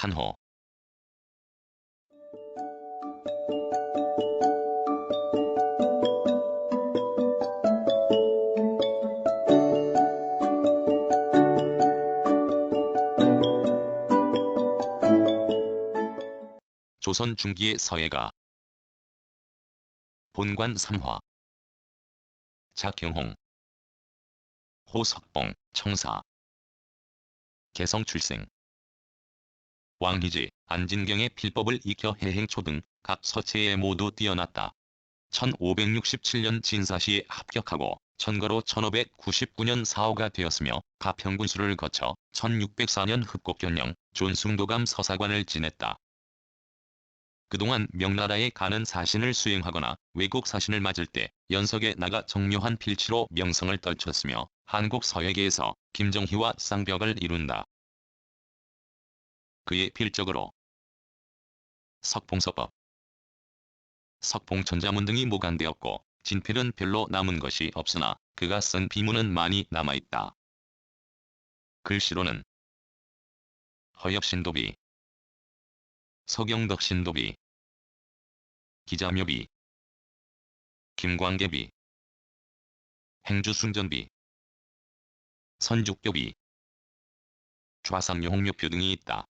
한호. 조선 중기의 서예가. 본관 삼화. 작경홍. 호석봉 청사. 개성 출생 왕희지 안진경의 필법을 익혀 해행초 등 각 서체에 모두 뛰어났다. 1567년 진사시에 합격하고 천거로 1599년 사호가 되었으며 가평군수를 거쳐 1604년 흡곡견령 존숭도감 서사관을 지냈다. 그동안 명나라에 가는 사신을 수행하거나 외국 사신을 맞을 때 연석에 나가 정묘한 필치로 명성을 떨쳤으며 한국 서예계에서 김정희와 쌍벽을 이룬다. 그의 필적으로 석봉서법, 석봉천자문 등이 모간되었고 진필은 별로 남은 것이 없으나 그가 쓴 비문은 많이 남아있다. 글씨로는 허엽신도비, 서경덕신도비, 기자묘비, 김광계비, 행주순전비, 선죽교비, 좌상용묘표 등이 있다.